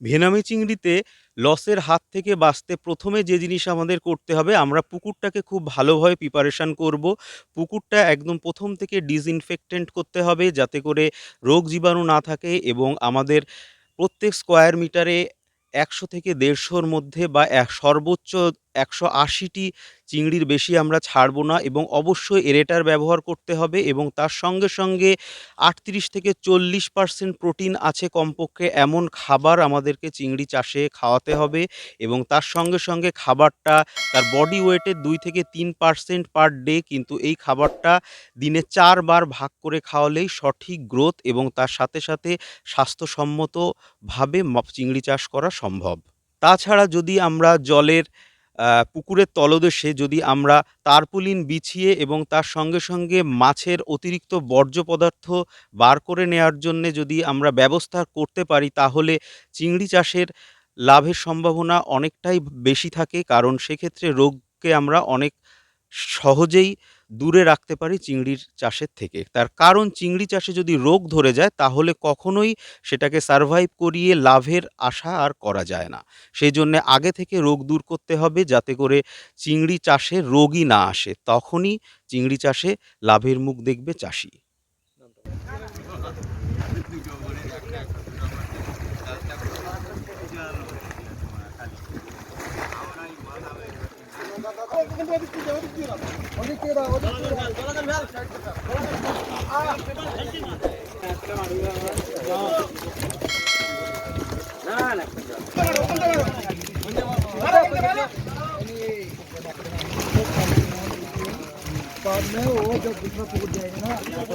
Vannamei চিংড়িতে লসের হাত থেকে বাঁচতে প্রথমে যে জিনিস আমাদের করতে হবে, আমরা পুকুরটাকে খুব ভালোভাবে প্রিপারেশান করব। পুকুরটা একদম প্রথম থেকে ডিসইনফেক্টেন্ট করতে হবে যাতে করে রোগ জীবাণু না থাকে এবং আমাদের প্রত্যেক স্কোয়ার মিটারে একশো থেকে দেড়শোর মধ্যে বা এক সর্বোচ্চ একশো আশিটি চিংড়ির বেশি আমরা ছাড়বো না এবং অবশ্যই এরেটার ব্যবহার করতে হবে এবং তার সঙ্গে সঙ্গে আটত্রিশ থেকে চল্লিশ পার্সেন্ট প্রোটিন আছে কমপক্ষে এমন খাবার আমাদেরকে চিংড়ি চাষে খাওয়াতে হবে এবং তার সঙ্গে সঙ্গে খাবারটা, তার বডি ওয়েটের দুই থেকে তিন পার্সেন্ট পার ডে কিন্তু এই খাবারটা দিনে চারবার ভাগ করে খাওয়ালেই সঠিক গ্রোথ এবং তার সাথে সাথে স্বাস্থ্যসম্মতভাবে চিংড়ি চাষ করা সম্ভব। তাছাড়া যদি আমরা জলের পুকুরের তলদেশে যদি আমরা তারপুলিন বিছিয়ে এবং তার সঙ্গে সঙ্গে মাছের অতিরিক্ত বর্জ্য পদার্থ বার করে নেওয়ার জন্য যদি আমরা ব্যবস্থা করতে পারি, তাহলে চিংড়ি চাষের লাভের সম্ভাবনা অনেকটাই বেশি থাকে। কারণ সেক্ষেত্রে রোগকে আমরা অনেক সহজেই দূরে রাখতে পারি চিংড়ির চাষের থেকে। তার কারণ চিংড়ি চাষে যদি রোগ ধরে যায়, তাহলে কখনোই সেটাকে সারভাইভ করিয়ে লাভের আশা আর করা যায় না। সেই জন্য আগে থেকে রোগ দূর করতে হবে, যাতে করে চিংড়ি চাষে রোগই না আসে। তখনই চিংড়ি চাষে লাভের মুখ দেখবে চাষি। बाद में वो जब दूसरा टूट जाएगा ना